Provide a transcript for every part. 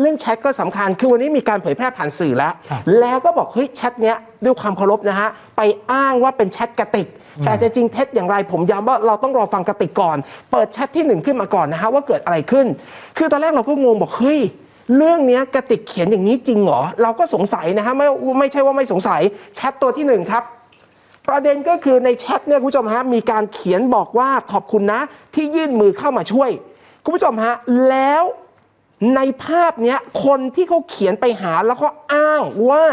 เรื่องแชทก็สำคัญคือวันนี้มีการเผยแพร่ผ่านสื่อแล้วครับแล้วก็บอกเฮ้ยแชทเนี้ยด้วยความเคารพนะฮะไปอ้างว่าเป็นแชทกระติก แต่จะจริงเท็จอย่างไรผมย้ำว่าเราต้องรอฟังกระติกก่อน เปิดแชทที่หนึ่งขึ้นมาก่อนนะฮะว่าเกิดอะไรขึ้น คือตอนแรกเราก็งงบอกเฮ้ยเรื่องเนี้ยกระติกเขียนอย่างนี้จริงเหรอ เราก็สงสัยนะฮะไม่ไม่ใช่ว่าไม่สงสัยแชทตัวที่หนึ่งครับประเด็นก็คือในแชทเนี่ยคุณผู้ชมฮะมีการเขียนบอกว่าขอบคุณนะที่ยื่นมือเข้ามาช่วยคุณผู้ชมฮะแล้ว ในภาพเนี้ยคนที่เขาเขียนไปหาแล้วก็อ้างว่า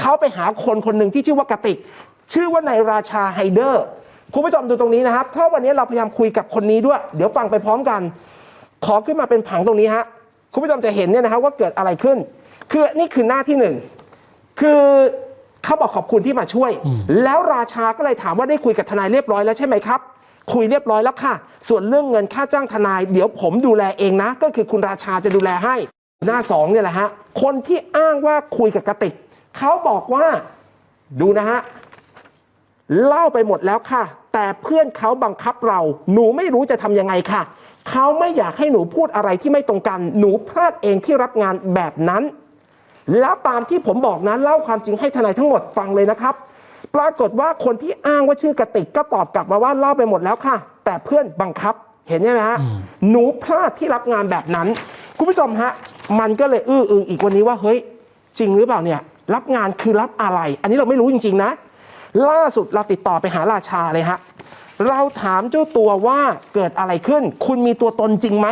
เขาไปหาคนคนหนึ่งที่ชื่อว่ากติก ชื่อว่านายราชาไฮเดอร์ คุณผู้ชมดูตรงนี้นะครับถ้าวันนี้เราพยายามคุยกับคนนี้ด้วย เดี๋ยวฟังไปพร้อมกัน ขอขึ้นมาเป็นผังตรงนี้ฮะคุณผู้ชมจะเห็นเนี่ยนะครับว่าเกิดอะไรขึ้น คือนี่คือหน้าที่หนึ่งคือเขาบอกขอบคุณที่มาช่วย แล้วราชาก็เลยถามว่าได้คุยกับทนายเรียบร้อยแล้วใช่ไหมครับ คุยเรียบร้อยแล้วค่ะ ส่วนเรื่องเงินค่าจ้างทนาย เดี๋ยวผมดูแลเองนะ ก็คือคุณราชาจะดูแลให้ หน้าสองเนี่ยแหละฮะ คนที่อ้างว่าคุยกับกติกเขาบอกว่าดูนะฮะ เล่าไปหมดแล้วค่ะ แต่เพื่อนเขาบังคับเรา หนูไม่รู้จะทำยังไงค่ะเขาไม่อยากให้หนูพูดอะไรที่ไม่ตรงกัน หนูพลาดเองที่รับงานแบบนั้น แล้วตามที่ผมบอกนะเล่าความจริงให้ทนายทั้งหมดฟังเลยนะครับ ปรากฏว่าคนที่อ้างว่าชื่อกติกก็ตอบกลับมาว่าเล่าไปหมดแล้วค่ะ แต่เพื่อนบังคับเห็นใช่ไหมฮะหนูพลาดที่รับงานแบบนั้น คุณผู้ชมฮะ มันก็เลยอื้ออึงอีกวันนี้ว่าเฮ้ย จริงหรือเปล่าเนี่ย รับงานคือรับอะไร อันนี้เราไม่รู้จริง ๆ นะ ล่าสุดเราติดต่อไปหาราชาเลยฮะเราถามเจ้าตัวว่าเกิดอะไรขึ้น คุณมีตัวตนจริงไหม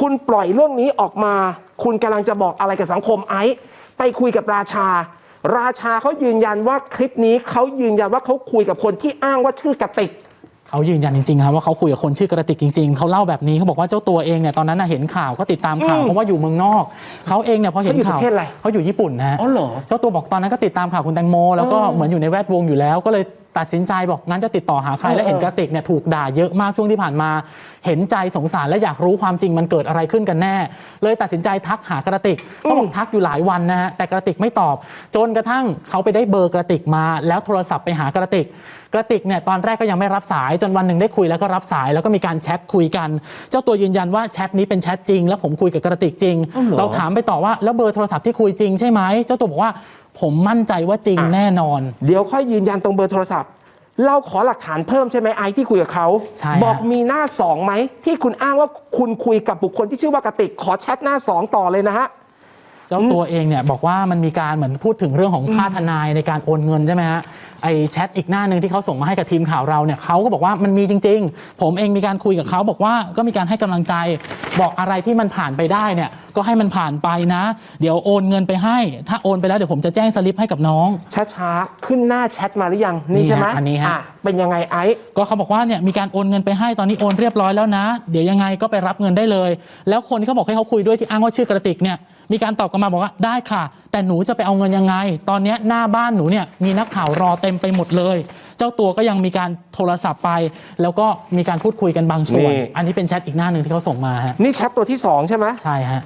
คุณปล่อยเรื่องนี้ออกมา คุณกำลังจะบอกอะไรกับสังคมไอซ์ไปคุยกับราชา ราชาเขายืนยันว่าคลิปนี้เขายืนยันว่าเขาคุยกับคนที่อ้างว่าชื่อกติกเขายืนยันจริงๆครับว่าเขาคุยกับคนชื่อกระติกจริงๆ เขาเล่าแบบนี้เขาบอกว่าเจ้าตัวเองเนี่ยตอนนั้นน่ะเห็นข่าวก็ติดตามข่าวอืมเพราะว่าอยู่เมืองนอก เขาเองเนี่ยพอเห็นเขาอยู่ข่าวประเทศอะไรเขาอยู่ญี่ปุ่นนะฮะอ๋อเหรอเจ้าตัวบอกตอนนั้นก็ติดตามข่าวคุณแตงโมแล้วก็เออเหมือนอยู่ในแวดวงอยู่แล้วก็เลย ตัดสินใจบอกงั้นจะติดต่อหาใครเออและเห็นเออกระติกเนี่ยถูกด่าเยอะมากช่วงที่ผ่านมา เห็นใจสงสารและอยากรู้ความจริงมันเกิดอะไรขึ้นกันแน่ เลยตัดสินใจทักหากระติกเขาบอกทักอยู่หลายวันนะฮะแต่กระติกไม่ตอบ จนกระทั่งเขาไปได้เบอร์กระติกมา แล้วโทรศัพท์ไปหากระติกกระติกเนี่ยตอนแรกก็ยังไม่รับสายจนวันหนึ่งได้คุยแล้วก็รับสายแล้วก็มีการแชทคุยกัน เจ้าตัวยืนยันว่าแชทนี้เป็นแชทจริง แล้วผมคุยกับกระติกจริงอ้าวเหรอเราถามไปต่อว่าแล้วเบอร์โทรศัพท์ที่คุยจริงใช่ไหมเจ้าตัวบอกว่า ผมมั่นใจว่าจริงอะแน่นอน เดี๋ยวค่อยยืนยันตรงเบอร์โทรศัพท์ เราขอหลักฐานเพิ่มใช่ไหมไอซ์ที่คุยกับเขา ใช่ฮะ บอกมีหน้าสองไหม ที่คุณอ้างว่าคุณคุยกับบุคคลที่ชื่อว่ากติก ขอแชทหน้าสองต่อเลยนะฮะ เจ้าตัวเองเนี่ยบอกว่ามันมีการเหมือนพูดถึงเรื่องของค่าทนายในการโอนเงินใช่ไหมฮะไอแชทอีกหน้าหนึ่งที่เขาส่งมาให้กับทีมข่าวเราเนี่ยเขาก็บอกว่ามันมีจริง ๆ ผมเองมีการคุยกับเขาบอกว่าก็มีการให้กำลังใจ บอกอะไรที่มันผ่านไปได้เนี่ย ก็ให้มันผ่านไปนะ เดี๋ยวโอนเงินไปให้ ถ้าโอนไปแล้วเดี๋ยวผมจะแจ้งสลิปให้กับน้อง ช้าๆ ขึ้นหน้าแชทมาหรือยัง นี่ใช่ไหมนี่ฮะอันนี้ฮะอ่เป็นยังไงไอซ์ ก็เขาบอกว่าเนี่ยมีการโอนเงินไปให้ตอนนี้โอนเรียบร้อยแล้วนะ เดี๋ยวยังไงก็ไปรับเงินได้เลย แล้วคนที่เขาบอกให้เขาคุยด้วยที่อ้างว่าชื่อกระติกเนี่ยมีการตอบกลับมาบอกว่าได้ค่ะ แต่หนูจะไปเอาเงินยังไง ตอนเนี้ยหน้าบ้านหนูเนี่ยมีนักข่าวรอเต็มไปหมดเลย เจ้าตัวก็ยังมีการโทรศัพท์ไป แล้วก็มีการพูดคุยกันบางส่วน นี่ อันนี้เป็นแชทอีกหน้าหนึ่งที่เขาส่งมาฮะนี่แชทตัวที่สองใช่ไหม ใช่ฮะ